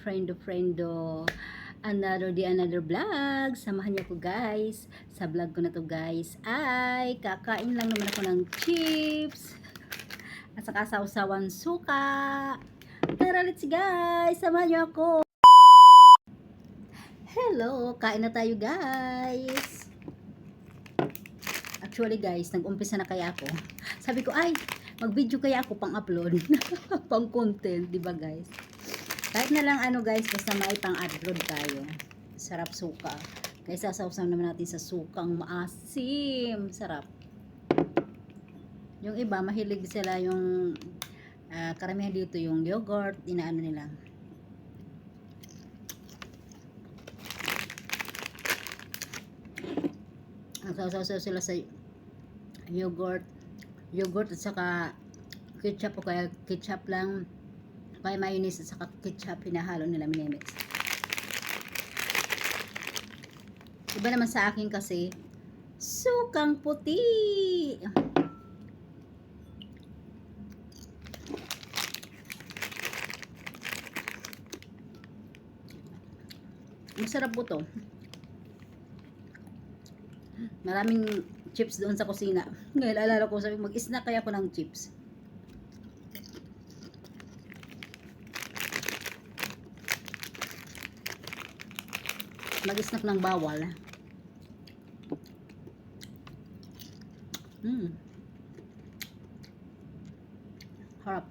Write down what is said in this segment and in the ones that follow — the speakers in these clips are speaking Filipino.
friendo, friendo. Another day, another vlog. Samahan niyo ko guys. Sa vlog ko na to guys ay kakain lang naman ako ng chips. At saka sausawan suka. Tara, let's guys. Samahan niyo ako. Hello, kain na tayo guys. Actually guys, nag-umpisa na kaya ako. Sabi ko, ay, mag-video kaya ako pang-upload. pang content, di ba guys? Kahit na lang ano guys, basta may pang-upload tayo. Sarap suka. Kaya sasawsaw naman natin sa sukang maasim. Sarap. Yung iba, mahilig sila yung ah, karamihan dito yung yogurt, inaano nila. Nagsasaw sila sa yogurt, yogurt at saka ketchup o kaya ketchup lang kaya mayonnaise at saka ketchup hinahalo nila minimix. Iba naman sa akin kasi sukang puti. Masarap po to. Maraming chips doon sa kusina. Ngayon alala ko sabi mag-snack kaya ako ng chips. Mag-snack ng bawal. Mm. Harap.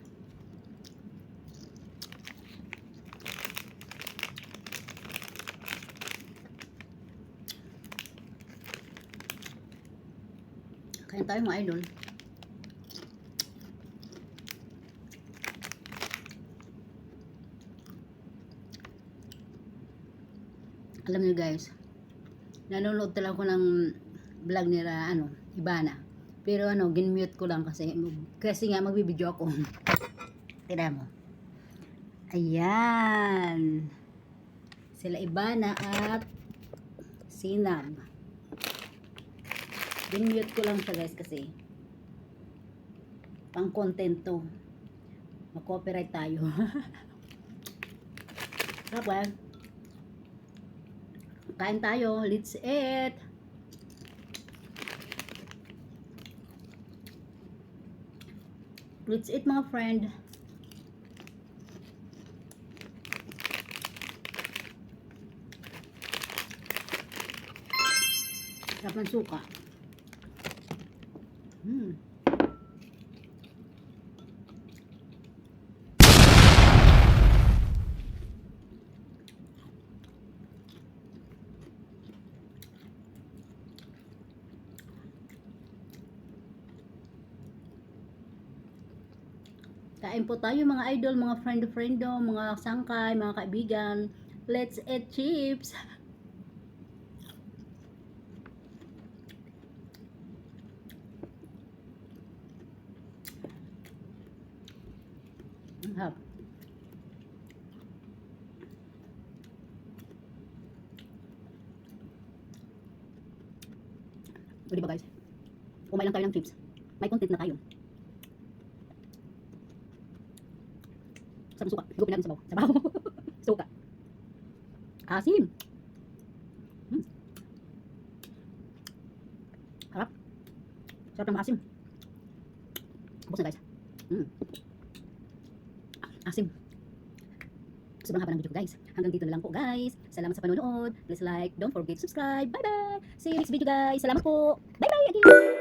Kain tayo mga idol. Alam niyo guys, nanonood talaga ako ng vlog nila, ano, Ibana. Pero ano, gin-mute ko lang kasi, kasi nga magbibideo ako. Tira mo. Ayan. Sila Ibana at Sinab. Din-mute ko lang siya guys kasi pang content to. Mag-copyright tayo. Kapag kain tayo, let's eat. Let's eat mga friend. Sarap ng suka. Hmm. Kain po tayo mga idol, mga friend-friendo, mga sangkay, mga kaibigan. Let's eat chips. Hap. O diba guys? Kumain lang tayo ng chips. May content na tayo. Ng suka. Higupin natin sa baw. Sa baw. suka. Asim. Hmm. Harap. Sarap ng maasim. Tapos na guys. Hmm. Asim. Sobrang haba ng video ko guys. Hanggang dito na lang po guys. Salamat sa panonood. Please like, don't forget subscribe. Bye bye. See you next video guys. Salamat po. Bye bye again.